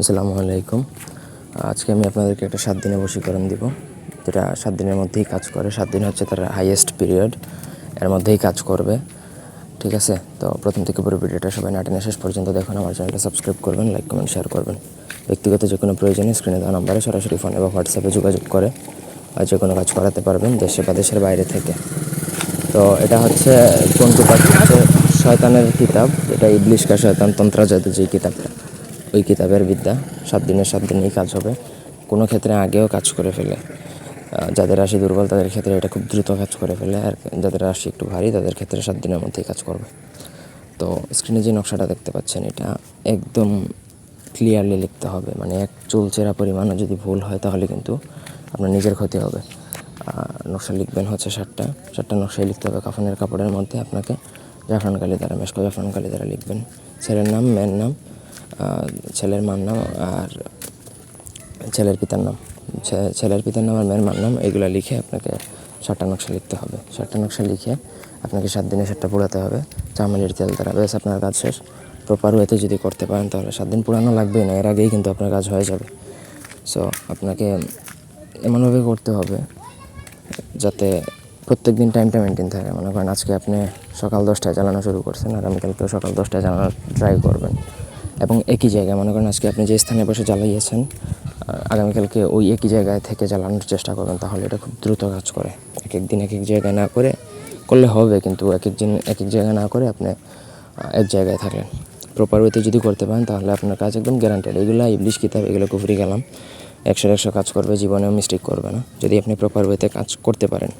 আসসালামু আলাইকুম। আজকে আমি আপনাদেরকে একটা সাত দিনে বশীকরণ দিব। যেটা সাত দিনের মধ্যেই কাজ করে। সাত দিন হচ্ছে তার হাইয়েস্ট পিরিয়ড এর মধ্যেই কাজ করবে। ঠিক আছে? তো প্রথম থেকে পুরো ভিডিওটা সবাই নাটেনে শেষ পর্যন্ত দেখুন। আমার চ্যানেলটা সাবস্ক্রাইব করবেন লাইক কমেন্ট শেয়ার করবেন। ব্যক্তিগত যে কোনো প্রয়োজনে স্ক্রিনে দেওয়া নাম্বারে সরাসরি ফোনে বা হোয়াটসঅ্যাপে যোগাযোগ করে আর যে কোনো কাজ করাতে পারবেন দেশে বা দেশের বাইরে থেকে। তো এটা হচ্ছে পাখি হচ্ছে শয়তানের কিতাব। যেটা ইবলিশ কা শয়তান তন্ত্রা জাদু যে কিতাবটা। ওই কিতাবের বিদ্যা, সাত দিনের সাত দিনেই কাজ হবে। কোনো ক্ষেত্রে আগেও কাজ করে ফেলে। যাদের রাশি দুর্বল, তাদের ক্ষেত্রে এটা খুব দ্রুত কাজ করে ফেলে। আর যাদের রাশি একটু ভারী, তাদের ক্ষেত্রে সাত দিনের মধ্যেই কাজ করবে। তো স্ক্রিনে যে নকশাটা দেখতে পাচ্ছেন, এটা একদম ক্লিয়ারলি লিখতে হবে। মানে এক চুলচেরা পরিমাণও যদি ভুল হয়, তাহলে কিন্তু আপনার নিজের ক্ষতি হবে। নকশা লিখবেন হচ্ছে ষাটটা ষাটটা নকশায় লিখতে হবে কাফনের কাপড়ের মধ্যে। আপনাকে জাফরান কালি দ্বারা, মেশকো জাফরান কালি দ্বারা লিখবেন। ছেলের নাম, মেয়ের নাম ছেলের মার নাম আর ছেলের পিতার নাম। ছেলের পিতার নাম আর মেয়ের মার নাম, এগুলো লিখে আপনাকে ষাটটা নকশা লিখতে হবে। ষাটটা নকশা লিখে আপনাকে সাত দিনে সাতটা পোড়াতে হবে। চামেলির তেল দ্বারা বেশ আপনার কাজ শেষ। প্রপার ওয়েতে যদি করতে পারেন, তাহলে সাত দিন পুরানো লাগবেই না। এর আগেই কিন্তু আপনার কাজ হয়ে যাবে। সো আপনাকে এমনভাবে করতে হবে যাতে প্রত্যেক দিন টাইমটা মেনটেন থাকে। মনে করেন আজকে আপনি সকাল দশটায় চালানো শুরু করছেন, আগামীকালকেও সকাল দশটায় চালানোর ট্রাই করবেন। এবং একই জায়গায়, মনে করেন আজকে আপনি যে স্থানে বসে জ্বালাইয়েছেন আগামীকালকে ওই একই জায়গায় থেকে জ্বালানোর চেষ্টা করবেন, তাহলে এটা খুব দ্রুত কাজ করে। এক এক দিন এক এক জায়গায় না করে করলে হবে, কিন্তু এক এক দিন এক এক জায়গায় না করে আপনি এক জায়গায় থাকলেন। প্রপার ওয়েতে যদি করতে পারেন, তাহলে আপনার কাজ একদম গ্যারান্টেড এগুলো ইবলিশ কিতাব, এগুলো কুফরি গেলাম একশো একশো কাজ করবে, জীবনেও মিস্টেক করবে না। যদি আপনি প্রপার ওয়েতে কাজ করতে পারেন।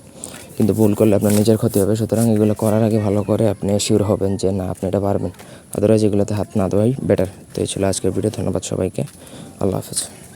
কিন্তু ভুল করলে আপনার নিজের ক্ষতি হবে। সুতরাং এগুলো করার আগে ভালো করে আপনি শিওর হবেন যে না, আপনি এটা পারবেন। আদারওয়াইজ এগুলোতে হাত না দেওয়াই বেটার তো এই ছিল আজকের ভিডিও ধন্যবাদ সবাইকে। আল্লাহ হাফেজ।